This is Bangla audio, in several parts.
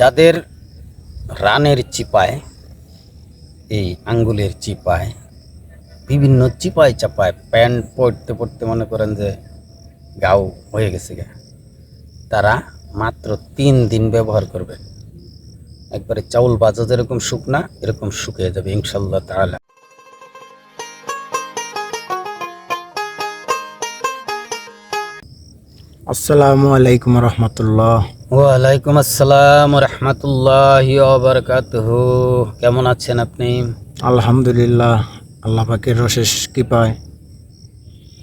যাদের রানের চিপায়, এই আঙ্গুলের চিপায়, বিভিন্ন চিপায় চাপায় প্যান্ট পড়তে পড়তে মনে করেন যে গাও হয়ে গেছে গা। তারা মাত্র তিন দিন ব্যবহার করবে। একবারে চাউল বাজা যেরকম শুকনা এরকম শুকিয়ে যাবে ইনশাল্লাহ তাহলে আসসালামু আলাইকুম রহমতুল্লাহ। ওয়ালাইকুম আসসালাম রহমতুল্লাহ বারকাতুহ। কেমন আছেন আপনি? আলহামদুলিল্লাহ আল্লাহ পাকের রশেষ কৃপায়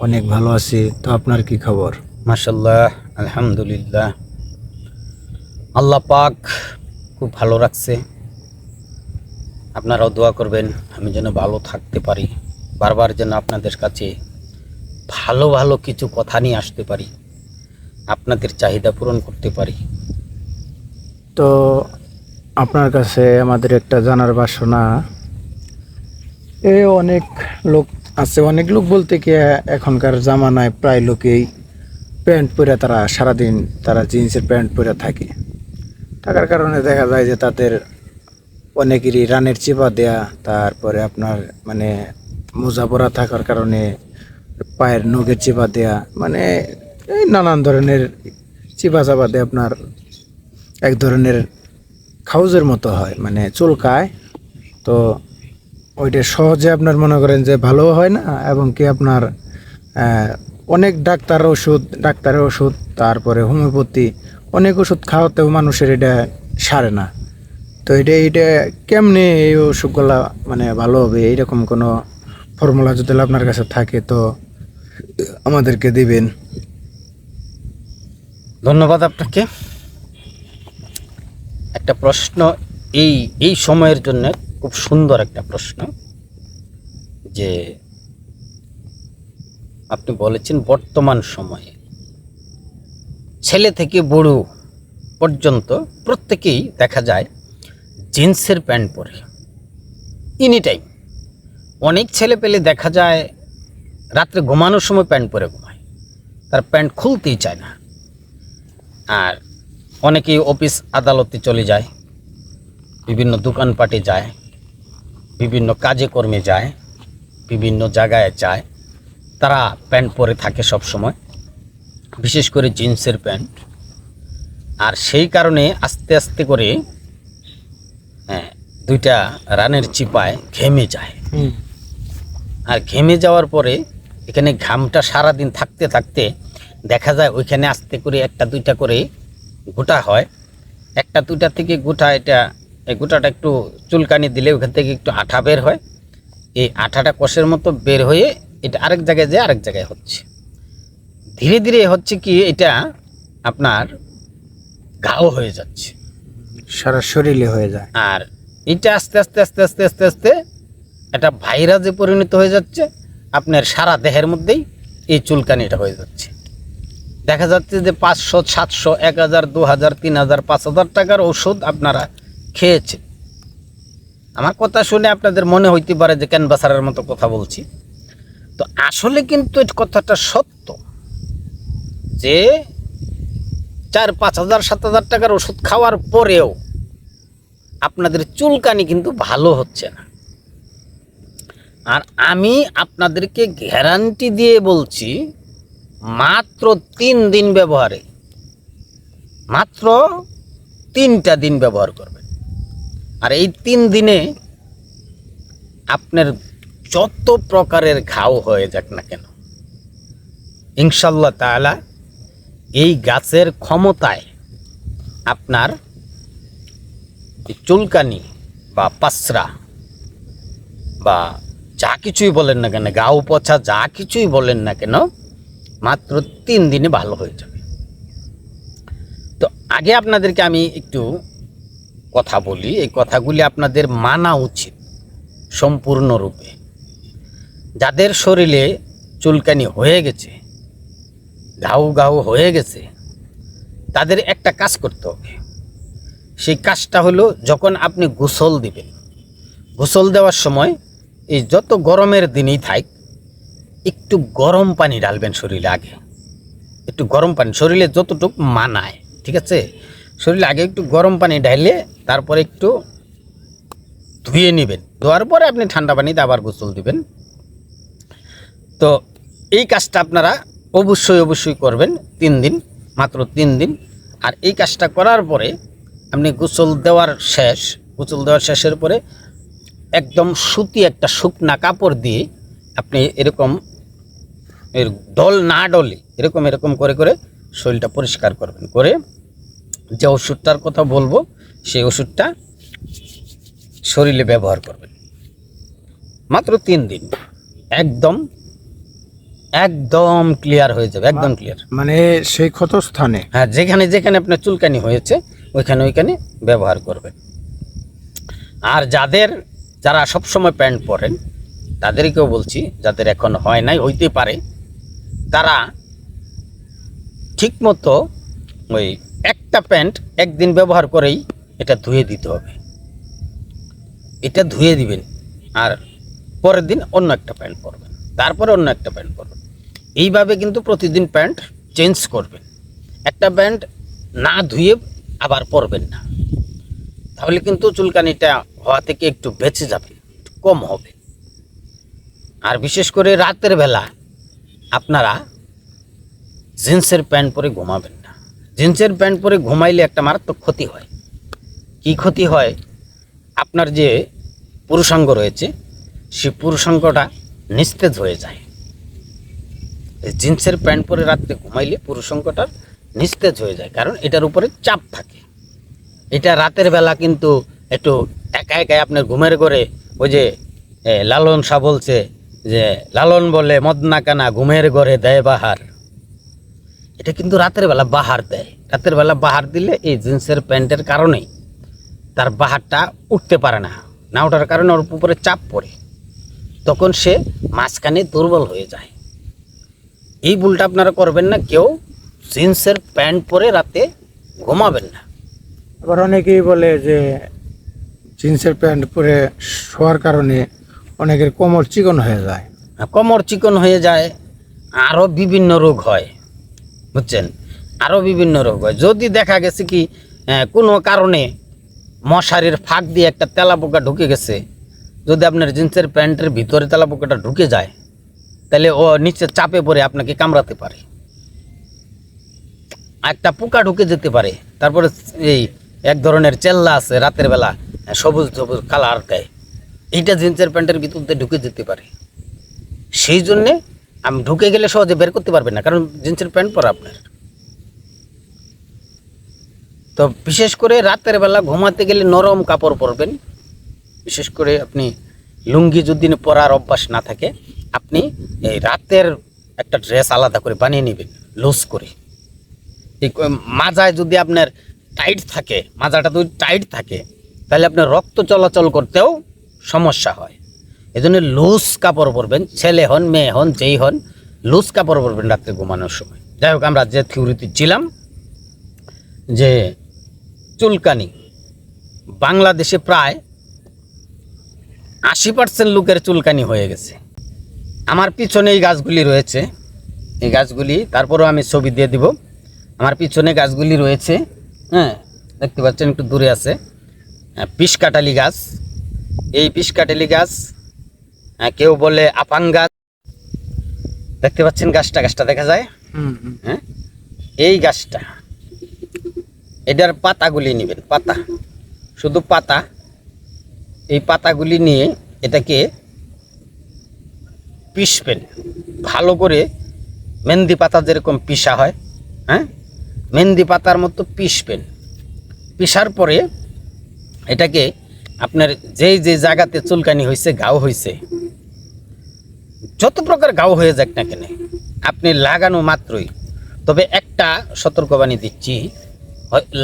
অনেক ভালো আছি। তো আপনার কি খবর? মাশাল্লাহ আলহামদুলিল্লাহ। আল্লাহ পাক খুব ভালো রাখছে। আপনারাও দোয়া করবেন আমি যেন ভালো থাকতে পারি। বারবার যেন আপনাদের কাছে ভালো ভালো কিছু কথা নিয়ে আসতে পারি। আপনাদের চাহিদা পূরণ করতে পারি। তো আপনার কাছে আমাদের একটা জানার বাসনা, এ অনেক লোক আছে, অনেক লোক বলতে কি এখনকার জামানায় প্রায় লোকেই প্যান্ট পরে তারা সারাদিন তারা জিন্সের প্যান্ট পরে থাকে। থাকার কারণে দেখা যায় যে তাদের অনেকেরই রানের চিপা দেয়া, তারপরে আপনার মানে মোজা পরা থাকার কারণে পায়ের নখের চিপা দেয়া মানে এই নানান ধরনের চিপা চাপা দিয়ে আপনার এক ধরনের খাউজের মতো হয় মানে চুলকায়। তো ওইটা সহজে আপনার মনে করেন যে ভালো হয় না, এবং কি আপনার অনেক ডাক্তার ওষুধ, ডাক্তারের ওষুধ, তারপরে হোমিওপ্যাথি, অনেক ওষুধ খাওয়াতেও মানুষের এটা সারে না। তো এটা এটা কেমনে এই ওষুধগুলা মানে ভালো হবে? এইরকম কোনো ফর্মুলা যদি আপনার কাছে থাকে তো আমাদেরকে দিবেন। ধন্যবাদ আপনাকে। একটা প্রশ্ন, এই এই সময়ের জন্য খুব সুন্দর একটা প্রশ্ন যে আপনি বলেছেন বর্তমান সময়ে ছেলে থেকে বুড়ো পর্যন্ত প্রত্যেকেই দেখা যায় জিন্সের প্যান্ট পরে। এনি টাইম অনেক ছেলে পেলে দেখা যায় রাত্রে ঘুমানোর সময় প্যান্ট পরে ঘুমায়। তার প্যান্ট খুলতেই চায় না। আর অনেকেই অফিস আদালতে চলে যায় বিভিন্ন দোকানপাটে যায় বিভিন্ন কাজে কর্মে যায় বিভিন্ন জায়গায় যায়। তারা প্যান্ট পরে থাকে সব সময় বিশেষ করে জিন্সের প্যান্ট। আর সেই কারণে আস্তে আস্তে করে হ্যাঁ দুইটা রানের চিপায় ঘেমে যায়। আর ঘেমে যাওয়ার পরে এখানে ঘামটা সারাদিন থাকতে থাকতে দেখা যায় ওইখানে আস্তে করে একটা দুইটা করে গোটা হয়। একটা দুইটা থেকে গোটা এটা এই গোটাটা একটু চুলকানি দিলে ওখান থেকে একটু আঠা বের হয়। এই আঠাটা কষের মতো বের হয়ে এটা আরেক জায়গায় যায় আরেক জায়গায় হচ্ছে। ধীরে ধীরে হচ্ছে কি এটা আপনার ঘাও হয়ে যাচ্ছে। সারা শরীরে হয়ে যায়। আর এটা আস্তে আস্তে আস্তে আস্তে আস্তে আস্তে একটা ভাইরাসে পরিণত হয়ে যাচ্ছে। আপনার সারা দেহের মধ্যেই এই চুলকানিটা হয়ে যাচ্ছে। দেখা যাচ্ছে যে পাঁচশো, সাতশো, এক হাজার, দু হাজার, তিন হাজার, পাঁচ হাজার টাকার ওষুধ আপনারা খেয়েছেন। আমার কথা শুনে আপনাদের মনে হইতে পারে যে ক্যানভাসারের মতো কথা বলছি। তো আসলে কিন্তু কথাটা সত্য যে চার, পাঁচ হাজার, সাত হাজার টাকার ওষুধ খাওয়ার পরেও আপনাদের চুলকানি কিন্তু ভালো হচ্ছে না। আর আমি আপনাদেরকে গ্যারান্টি দিয়ে বলছি মাত্র তিন দিন ব্যবহারে। মাত্র তিনটা দিন ব্যবহার করবেন। আর এই তিন দিনে আপনার যত প্রকারের ঘাও হয়ে যাক না কেন ইনশাল্লাহ তাআলা এই গাছের ক্ষমতায় আপনার চুলকানি বা পাসরা বা যা কিছুই বলেন না কেন, গাও পচা যা কিছুই বলেন না কেন মাত্র তিন দিনে ভালো হয়ে যাবে। তো আগে আপনাদেরকে আমি একটু কথা বলি, এই কথাগুলি আপনাদের মানা উচিত সম্পূর্ণরূপে। যাদের শরীরে চুলকানি হয়ে গেছে, ঘাউ ঘাউ হয়ে গেছে, তাদের একটা কাজ করতে হবে। সেই কাজটা হলো যখন আপনি গোসল দিবেন, গোসল দেওয়ার সময় এই যত গরমের দিনই থাক একটু গরম পানি ঢালবেন শরীরে আগে। একটু গরম পানি, শরীরে যতটুকু মানায়, ঠিক আছে? শরীরে আগে একটু গরম পানি ঢাইলে তারপরে একটু ধুয়ে নেবেন। ধোয়ার পরে আপনি ঠান্ডা পানিতে আবার গোসল দিবেন। তো এই কাজটা আপনারা অবশ্যই অবশ্যই করবেন তিন দিন, মাত্র তিন দিন। আর এই কাজটা করার পরে আপনি গোসল দেওয়ার শেষ, গোসল দেওয়ার শেষের পরে একদম সুতি একটা শুকনা কাপড় দিয়ে আপনি এরকম এর ডল না ডলে এরকম এরকম করে করে শরীরটা পরিষ্কার করবেন। করে যে ওষুধটার কথা বলব সেই ওষুধটা শরীরে ব্যবহার করবেন। মাত্র তিন দিন। একদম একদম ক্লিয়ার হয়ে যাবে একদম ক্লিয়ার মানে সেই ক্ষত স্থানে হ্যাঁ যেখানে যেখানে আপনার চুলকানি হয়েছে ওইখানে ওইখানে ব্যবহার করবেন। আর যাদের যারা সবসময় প্যান্ট পরেন তাদেরকেও বলছি, যাদের এখন হয় নাই, হইতে পারে, তারা ঠিকমতো ওই একটা প্যান্ট একদিন ব্যবহার করেই এটা ধুয়ে দিতে হবে। এটা ধুয়ে দিবেন, আর পরের দিন অন্য একটা প্যান্ট পরবেন, তারপরে অন্য একটা প্যান্ট পরবেন। এইভাবে কিন্তু প্রতিদিন প্যান্ট চেঞ্জ করবেন। একটা প্যান্ট না ধুয়ে আবার পরবেন না। তাহলে কিন্তু চুলকানিটা হওয়া থেকে একটু বেঁচে যাবে কম হবে। আর বিশেষ করে রাতের বেলা আপনারা জিন্সের প্যান্ট পরে ঘুমাবেন না। জিন্সের প্যান্ট পরে ঘুমাইলে একটা মারাত্মক ক্ষতি হয়। কি ক্ষতি হয়? আপনার যে পুরুষাঙ্গ রয়েছে সেই পুরুষাঙ্গটা নিস্তেজ হয়ে যায়। জিন্সের প্যান্ট পরে রাত্রে ঘুমাইলে পুরুষাঙ্গটার নিস্তেজ হয়ে যায়, কারণ এটার উপরে চাপ থাকে। এটা রাতের বেলা কিন্তু একটু একা একাই আপনার ঘুমের ঘরে ওই যে লালন শাহ বলছে যে লালন বলে মদনা কানা ঘুমের ঘরে দেয় বাহার। এটা কিন্তু রাতের বেলা বাহার দেয়। রাতের বেলা বাহার দিলে এই জিন্সের প্যান্টের কারণেই তার বাহারটা উঠতে পারে না। না ওঠার কারণে ওর উপরে চাপ পড়ে। তখন সে মাঝখানে দুর্বল হয়ে যায়। এই ভুলটা আপনারা করবেন না, কেউ জিন্সের প্যান্ট পরে রাতে ঘুমাবেন না। আবার অনেকেই বলে যে জিন্সের প্যান্ট পরে শোয়ার কারণে অনেকের কোমর চিকন হয়ে যায়। কোমর চিকন হয়ে যায় আরও বিভিন্ন রোগ হয়, বুঝছেন? আরও বিভিন্ন রোগ হয়। যদি দেখা গেছে কি কোনো কারণে মশারির ফাঁক দিয়ে একটা তেলা পোকা ঢুকে গেছে, যদি আপনার জিন্সের প্যান্টের ভিতরে তেলা পোকাটা ঢুকে যায়, তাহলে ও নিচে চাপে পড়ে আপনাকে কামড়াতে পারে। একটা পোকা ঢুকে যেতে পারে। তারপরে এই এক ধরনের চেল্লা আছে, রাতের বেলা সবুজ সবুজ কালার দেয়। এইটা জিন্সের প্যান্টের ভিতর দিয়ে ঢুকে যেতে পারে। সেই জন্যে আমি ঢুকে গেলে সহজে বের করতে পারবেন না, কারণ জিন্সের প্যান্ট পরা আপনার। তো বিশেষ করে রাতের বেলা ঘুমাতে গেলে নরম কাপড় পরবেন। বিশেষ করে আপনি লুঙ্গি যদি পরার অভ্যাস না থাকে, আপনি এই রাতের একটা ড্রেস আলাদা করে বানিয়ে নেবেন, লুজ করে। এই মাজায় যদি আপনার টাইট থাকে, মাজাটা যদি টাইট থাকে, তাহলে আপনার রক্ত চলাচল করতেও সমস্যা হয়। এই জন্য লুজ কাপড় পরবেন, ছেলে হন, মেয়ে হন, যেই হন, লুজ কাপড় পরবেন রাত্রে ঘুমানোর সময়। যাই হোক, আমরা যে থিওরিতে ছিলাম যে চুলকানি বাংলাদেশে প্রায় আশি পার্সেন্ট লোকের চুলকানি হয়ে গেছে। আমার পিছনে এই গাছগুলি রয়েছে। এই গাছগুলি, তারপরেও আমি ছবি দিয়ে দিব। আমার পিছনে গাছগুলি রয়েছে হ্যাঁ দেখতে পাচ্ছেন একটু দূরে আছে পিস কাটালি গাছ। এই পিস কাটালি গাছ হ্যাঁ, কেউ বলে আপাং গাছ। দেখতে পাচ্ছেন গাছটা গাছটা দেখা যায়। হ্যাঁ এই গাছটা এটার পাতাগুলি নেবেন পাতা। শুধু পাতা এই পাতাগুলি নিয়ে এটাকে পিষবেন। ভালো করে মেহেন্দি পাতা যেরকম পিষা হয় হ্যাঁ মেহেন্দি পাতার মতো পিষবেন। পিষার পরে এটাকে আপনার যেই যে জায়গাতে চুলকানি হয়েছে ঘাও হয়েছে যত প্রকার ঘাও হয়ে যাক না কেন, আপনি লাগানো মাত্রই। তবে একটা সতর্কবাণী দিচ্ছি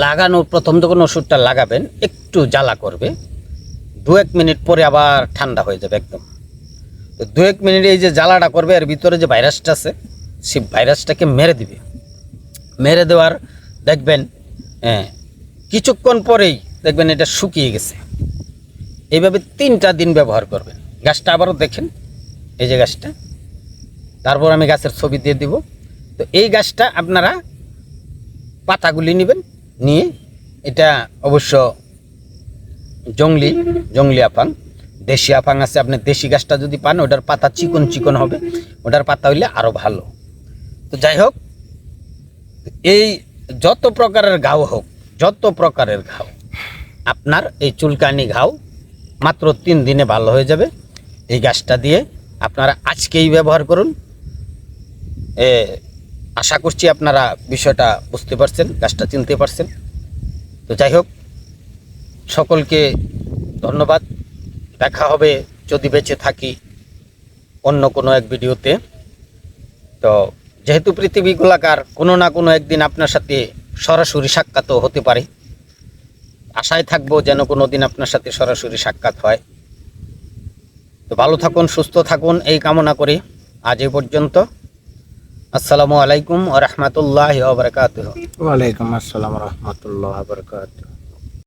লাগানো, প্রথম যখন ওষুধটা লাগাবেন, একটু জ্বালা করবে, দু এক মিনিট পরে আবার ঠান্ডা হয়ে যাবে একদম। দু এক মিনিট এই যে জ্বালাটা করবে, এর ভিতরে যে ভাইরাসটা আছে সেই ভাইরাসটাকে মেরে দিবে। মেরে দেওয়ার, দেখবেন হ্যাঁ কিছুক্ষণ পরেই দেখবেন এটা শুকিয়ে গেছে। এইভাবে তিনটা দিন ব্যবহার করবেন। গাছটা আবারও দেখেন, এই যে গাছটা। তারপর আমি গাছের ছবি দিয়ে দিব। তো এই গাছটা আপনারা পাতাগুলি নেবেন, নিয়ে এটা অবশ্য জংলি জংলি আফাং, দেশি আফাং আছে। আপনি দেশি গাছটা যদি পান, ওটার পাতা চিকন চিকন হবে। ওটার পাতা হইলে আরও ভালো। তো যাই হোক, এই যত প্রকারের ঘাও হোক, যত প্রকারের ঘাও আপনার এই চুলকানি ঘাও মাত্র তিন দিনে ভালো হয়ে যাবে। এই গাছটা দিয়ে আপনারা আজকেই ব্যবহার করুন। এ, আশা করছি আপনারা বিষয়টা বুঝতে পারছেন, গাছটা চিনতে পারছেন। তো যাই হোক, সকলকে ধন্যবাদ। দেখা হবে যদি বেঁচে থাকি অন্য কোনো এক ভিডিওতে। তো যেহেতু পৃথিবী গোলাকার, কোনো না কোনো একদিন আপনার সাথে সরাসরি সাক্ষাৎও হতে পারে। আশায় থাকব যেন কোনো দিন আপনার সাথে সরাসরি সাক্ষাৎ হয়। তো ভালো থাকুন, সুস্থ থাকুন, এই কামনা করি। আজ এ পর্যন্ত। আসসালামু আলাইকুম ও রহমতুল্লাহ বারকাতুহ। ওয়ালাইকুম আসসালাম রহমতুল্লাহ